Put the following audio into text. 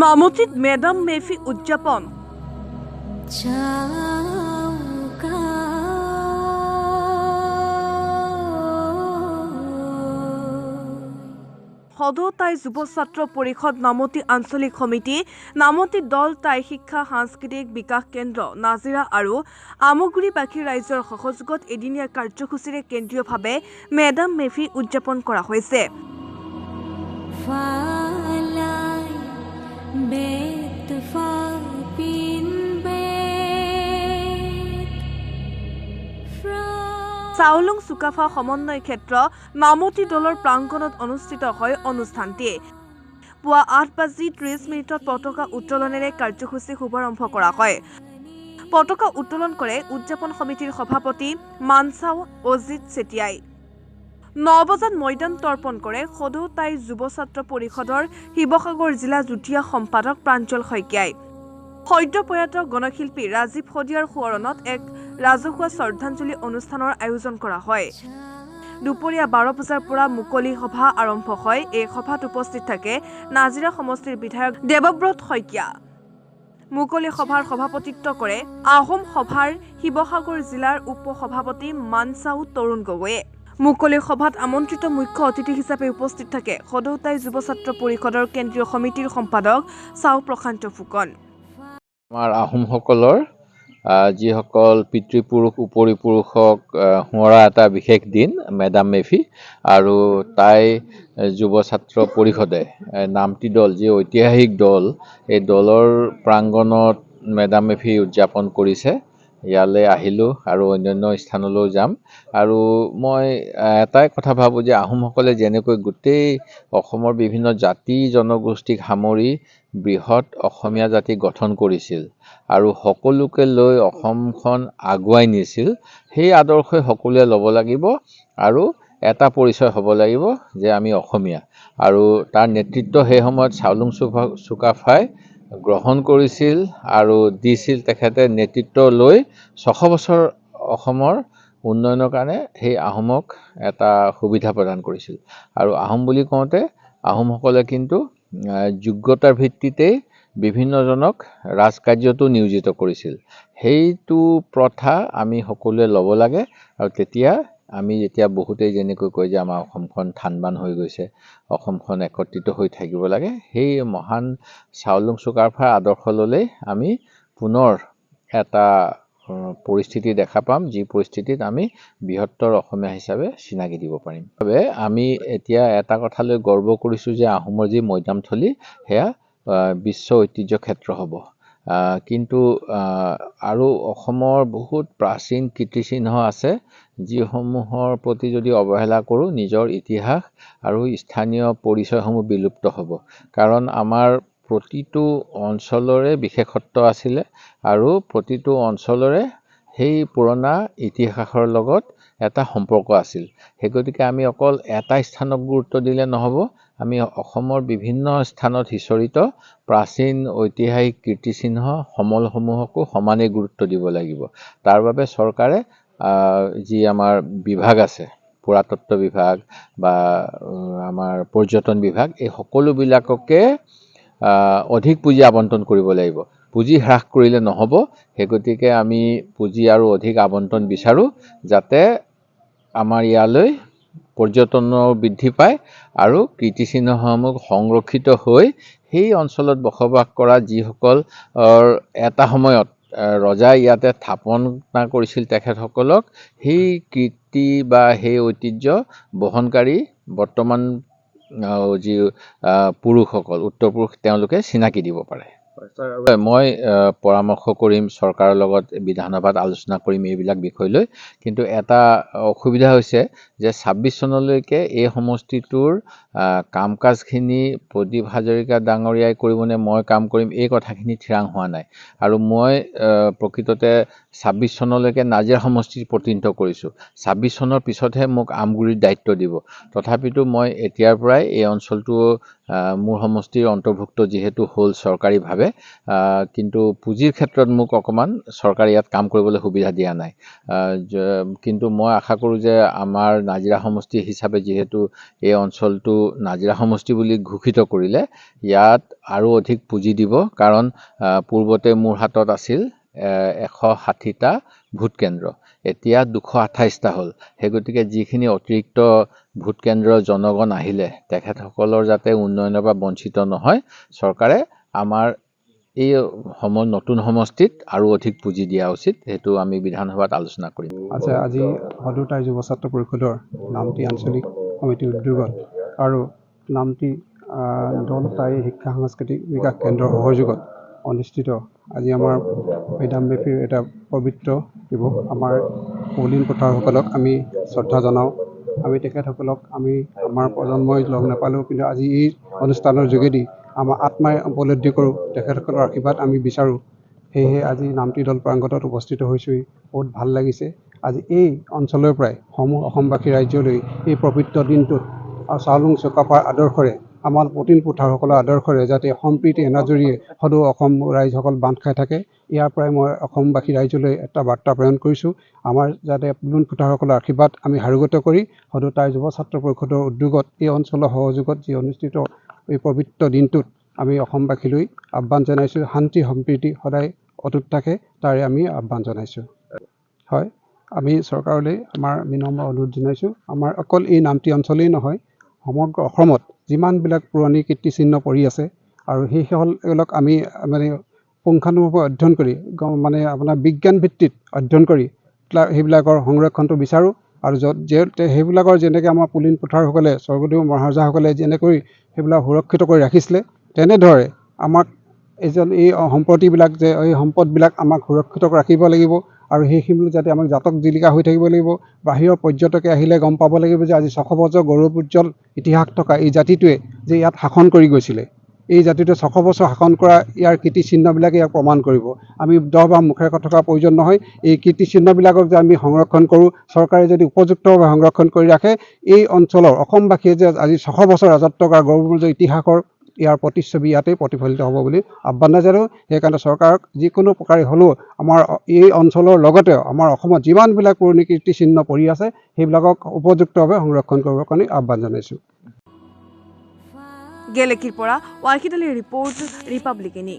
নামতিত madam মেফি উদযাপন। সদৌ যুৱ ছাত্ৰ পৰিষদ নামতি আঞ্চলিক সমিতি নামতি দল তাই শিক্ষা সাংস্কৃতিক বিকাশ কেন্দ্ৰ নাজিৰা আৰু আমগুৰিবাসী ৰাইজৰ সহযোগত এদিনীয়া কাৰ্যসূচীৰে কেন্দ্ৰীয়ভাৱে মেডাম মেফি উদযাপন কৰা হৈছে। চাউলুং চুকাফা সমন্বয় ক্ষেত্ৰ নামতি দলৰ প্ৰাংগণত অনুষ্ঠিত হয় অনুষ্ঠানটি। পুৱা আঠ বাজি ত্ৰিছ মিনিটত পতাকা উত্তোলনেৰে কাৰ্যসূচী শুভাৰম্ভ কৰা হয়। পতাকা উত্তোলন কৰে উদযাপন সমিতিৰ সভাপতি মানচাও অজিত চেতিয়াই। ন বজাত মৈদান তৰ্পণ কৰে সদৌ তাই যুৱ ছাত্ৰ পৰিষদৰ শিৱসাগৰ জিলা যুটীয়া সম্পাদক প্ৰাঞ্জল শইকীয়াই। সদ্য প্ৰয়াত গণশিল্পী ৰাজীৱ শদিয়াৰ সোঁৱৰণত এক ৰাজহুৱা শ্ৰদ্ধাঞ্জলি অনুষ্ঠানৰ আয়োজন কৰা হয়। দুপৰীয়া বাৰ বজাৰ পৰা মুকলি সভা আৰম্ভ হয়। এই সভাত উপস্থিত থাকে নাজিৰা সমষ্টিৰ বিধায়ক দেৱব্ৰত শইকীয়া। মুকলি সভাৰ সভাপতিত্ব কৰে আহোম সভাৰ শিৱসাগৰ জিলাৰ উপ সভাপতি মানচাও তৰুণ গগৈয়ে। মুকলি সভাত আমন্ত্ৰিত মুখ্য অতিথি হিচাপে উপস্থিত থাকে সদৌতাই যুৱ ছাত্ৰ পৰিষদৰ কেন্দ্ৰীয় সমিতিৰ সম্পাদক চাও প্ৰশান্ত ফুকন। আমাৰ আহোমসকলৰ আহ, যিসকল পিতৃপুৰুষ উপৰিপুৰুষক আহ, সোঁৱৰা এটা বিশেষ দিন মেডাম মেফি আৰু তাই যুৱ ছাত্ৰ পৰিষদে নামটি দল যি ঐতিহাসিক দল এই দলৰ প্ৰাংগণত মেডাম মেফি উদযাপন কৰিছে। ইয়ালৈ আহিলোঁ আৰু অন্যান্য স্থানলৈও যাম। আৰু মই এটাই কথা ভাবোঁ যে আহোমসকলে যেনেকৈ গোটেই অসমৰ বিভিন্ন জাতি জনগোষ্ঠীক সামৰি বৃহৎ অসমীয়া জাতি গঠন কৰিছিল আৰু সকলোকে লৈ অসমখন আগুৱাই নিছিল সেই আদৰ্শই সকলোৱে ল'ব লাগিব আৰু এটা পৰিচয় হ'ব লাগিব যে আমি অসমীয়া। আৰু তাৰ নেতৃত্ব সেই সময়ত চাউলুং চুকাফাই গ্ৰহণ কৰিছিল আৰু দিছিল তেখেতে নেতৃত্ব লৈ ছশ বছৰ অসমৰ উন্নয়নৰ কাৰণে সেই আহোমক এটা সুবিধা প্ৰদান কৰিছিল। আৰু আহোম বুলি কওঁতে আহোমসকলে কিন্তু যোগ্যতাৰ ভিত্তিতেই বিভিন্নজনক ৰাজকাৰ্যতো নিয়োজিত কৰিছিল। সেইটো প্ৰথা আমি সকলোৱে ল'ব লাগে আৰু তেতিয়া আমি যেতিয়া বহুতেই যেনেকৈ কয় যে আমাৰ অসমখন থান বান হৈ গৈছে অসমখন একত্ৰিত হৈ থাকিব লাগে সেই মহান চাউলুং চুকাফাৰ আদৰ্শ ল'লেই আমি পুনৰ এটা পৰিস্থিতি দেখা পাম যি পৰিস্থিতিত আমি বৃহত্তৰ অসমীয়া হিচাপে চিনাকি দিব পাৰিম। বাবে আমি এতিয়া এটা কথালৈ গৰ্ব কৰিছোঁ যে আহোমৰ যি মৈদামথলী সেয়া বিশ্ব ঐতিহ্য ক্ষেত্ৰ হ'ব। কিন্তু আৰু অসমৰ বহুত প্ৰাচীন কীৰ্তিচিহ্ন আছে যিসমূহৰ প্ৰতি যদি অৱহেলা কৰোঁ নিজৰ ইতিহাস আৰু স্থানীয় পৰিচয়সমূহ বিলুপ্ত হ'ব। কাৰণ আমাৰ প্ৰতিটো অঞ্চলৰে বিশেষত্ব আছিলে আৰু প্ৰতিটো অঞ্চলৰে সেই পুৰণা ইতিহাসৰ লগত এটা সম্পৰ্ক আছিল। সেই গতিকে আমি অকল এটা স্থানক গুৰুত্ব দিলে নহ'ব, আমি অসমৰ বিভিন্ন স্থানত সিঁচৰিত প্ৰাচীন ঐতিহাসিক কীৰ্তিচিহ্ন সমলসমূহকো সমানেই গুৰুত্ব দিব লাগিব। তাৰ বাবে চৰকাৰে যি আমাৰ বিভাগ আছে, পুৰাতত্ব বিভাগ বা আমাৰ পৰ্যটন বিভাগ, এই সকলোবিলাককে অধিক পুঁজি আবণ্টন কৰিব লাগিব। পুঁজি হ্ৰাস কৰিলে নহ'ব। সেই গতিকে আমি পুঁজি আৰু অধিক আবণ্টন বিচাৰোঁ যাতে আমাৰ ইয়ালৈ পৰ্যটনো বৃদ্ধি পায় আৰু কীৰ্তিচিহ্নসমূহ সংৰক্ষিত হৈ সেই অঞ্চলত বসবাস কৰা যিসকল এটা সময়ত ৰজাই ইয়াতে স্থাপনা কৰিছিল তেখেতসকলক সেই কীৰ্তি বা সেই ঐতিহ্য বহনকাৰী বৰ্তমান যি পুৰুষসকল উত্তৰ পুৰুষ তেওঁলোকে চিনাকি দিব পাৰে। মই আহ, পৰামৰ্শ কৰিম চৰকাৰৰ লগত বিধানসভাত আলোচনা কৰিম এইবিলাক বিষয় লৈ। কিন্তু এটা অসুবিধা হৈছে যে ছাব্বিছ চনলৈকে এই সমষ্টিটোৰ কাম কাজখিনি প্ৰদীপ হাজৰিকা ডাঙৰীয়াই কৰিবনে মই কাম কৰিম এই কথাখিনি থিৰাং হোৱা নাই। আৰু মই প্ৰকৃততে ছাব্বিছ চনলৈকে নাজিৰা সমষ্টিত প্ৰতিনিধিত্ব কৰিছোঁ। ছাব্বিছ চনৰ পিছতহে মোক আমগুৰিৰ দায়িত্ব দিব। তথাপিতো মই এতিয়াৰ পৰাই এই অঞ্চলটো মোৰ সমষ্টিৰ অন্তৰ্ভুক্ত যিহেতু হ'ল চৰকাৰীভাৱে কিন্তু পুঁজিৰ ক্ষেত্ৰত মোক অকণমান চৰকাৰে ইয়াত কাম কৰিবলৈ সুবিধা দিয়া নাই। কিন্তু মই আশা কৰোঁ যে আমাৰ নাজিৰা সমষ্টি হিচাপে যিহেতু এই অঞ্চলটো নাজিৰা সমষ্টি বুলি ঘোষিত কৰিলে ইয়াত আৰু অধিক পুঁজি দিব। কাৰণ পূৰ্বতে মোৰ হাতত আছিল এশ ষাঠিটা ভোট কেন্দ্ৰ। এতিয়া দুশ আঠাইছটা হ'ল। সেই গতিকে যিখিনি অতিৰিক্ত ভোট কেন্দ্ৰৰ জনগণ আহিলে তেখেতসকলৰ যাতে উন্নয়নৰ পৰা বঞ্চিত নহয় চৰকাৰে আমাৰ এই সম নতুন সমষ্টিত আৰু অধিক পুঁজি দিয়া উচিত সেইটো আমি বিধানসভাত আলোচনা কৰিম। আচ্ছা আজি সদুৰ তাই যুৱ ছাত্ৰ পৰিষদৰ নামটি আঞ্চলিক সমিতিৰ উদ্যোগত আৰু নামটি দল তাই শিক্ষা সাংস্কৃতিক বিকাশ কেন্দ্ৰৰ সহযোগত অনুষ্ঠিত আজি আমাৰ মেডাম মেফিৰ এটা পবিত্ৰ দিৱস। আমাৰ পৌলিন পথাৰসকলক আমি শ্ৰদ্ধা জনাওঁ। আমি তেখেতসকলক আমি আমাৰ প্ৰজন্মই লগ নাপালেও কিন্তু আজি এই অনুষ্ঠানৰ যোগেদি আমাৰ আত্মাই উপলব্ধি কৰোঁ। তেখেতসকলৰ আশীৰ্বাদ আমি বিচাৰোঁ। সেয়েহে আজি নামটি দল প্ৰাংগণত উপস্থিত হৈছোঁহি। বহুত ভাল লাগিছে। আজি এই অঞ্চলৰ পৰাই সমূহ অসমবাসী ৰাজ্যলৈ এই পবিত্ৰ দিনটোত আৰু চাওলুং চুকাফাৰ আদৰ্শৰে আমাৰ প্ৰতীন পুথাৰসকলৰ আদৰ্শৰে যাতে সম্প্ৰীতি এনাজৰীয়ে সদৌ অসম ৰাইজসকল বান্ধ খাই থাকে ইয়াৰ পৰাই মই অসমবাসী ৰাইজলৈ এটা বাৰ্তা প্ৰেৰণ কৰিছোঁ। আমাৰ যাতে পুলুন পুথাৰসকলৰ আশীৰ্বাদ আমি হাৰুগত কৰি সদৌ তাৰ যুৱ ছাত্ৰ পৰিষদৰ উদ্যোগত এই অঞ্চলৰ সহযোগত যি অনুষ্ঠিত এই পবিত্ৰ দিনটোত আমি অসমবাসীলৈ আহ্বান জনাইছোঁ শান্তি সম্প্ৰীতি সদায় অটুট থাকে তাৰে আমি আহ্বান জনাইছোঁ। হয় আমি চৰকাৰলৈ আমাৰ বিনম্ৰ অনুৰোধ জনাইছোঁ। আমাৰ অকল এই নামটি অঞ্চলেই নহয় সমগ্ৰ অসমত যিমানবিলাক পুৰণি কীৰ্তিচিহ্ন পৰি আছে আৰু সেই সকলক আমি মানে পুংখানুপুংখভাৱে অধ্যয়ন কৰি মানে আপোনাৰ বিজ্ঞান ভিত্তিত অধ্যয়ন কৰি সেইবিলাকৰ সংৰক্ষণটো বিচাৰোঁ আৰু য'ত সেইবিলাকৰ যেনেকৈ আমাৰ পুলিন পথাৰসকলে স্বৰ্গদেউ মহাৰজাসকলে যেনেকৈ সেইবিলাক সুৰক্ষিত কৰি ৰাখিছিলে তেনেদৰে আমাক এজন এই সম্পত্তিবিলাক যে এই সম্পদবিলাক আমাক সুৰক্ষিত ৰাখিব লাগিব আৰু সেইখিনি যাতে আমাক জাতক জিলিকা হৈ থাকিব লাগিব। বাহিৰৰ পৰ্যটকে আহিলে গম পাব লাগিব যে আজি ছশ বছৰ গৌৰৱোজ্জ্বল ইতিহাস থকা এই জাতিটোৱে যে ইয়াত শাসন কৰি গৈছিলে। এই জাতিটোৱে ছশ বছৰ শাসন কৰা ইয়াৰ কীৰ্তিচিহ্নবিলাকে ইয়াক প্ৰমাণ কৰিব। আমি দহ বাৰ মুখেৰে থকাৰ প্ৰয়োজন নহয়। এই কীৰ্তিচিহ্নবিলাকক যে আমি সংৰক্ষণ কৰোঁ চৰকাৰে যদি উপযুক্তভাৱে সংৰক্ষণ কৰি ৰাখে এই অঞ্চলৰ অসমবাসীয়ে যে আজি ছশ বছৰ ৰাজত্ব কৰা গৌৰৱোজ্জ্বল ইতিহাসৰ ইয়াৰ প্ৰতিচ্ছবি ইয়াতেই প্ৰতিফলিত হ'ব বুলি আহ্বান জনালোঁ সেইকাৰণে চৰকাৰক যিকোনো প্ৰকাৰে হ'লেও আমাৰ এই অঞ্চলৰ লগতে আমাৰ অসমত যিমানবিলাক পুৰণি কীৰ্তিচিহ্ন পৰি আছে সেইবিলাকক উপযুক্তভাৱে সংৰক্ষণ কৰিবৰ কাৰণে আহ্বান জনাইছোঁ। গেলেকীৰ পৰা ৱাৰ্কিডালী ৰিপৰ্ট ৰিপাব্লিক ইনি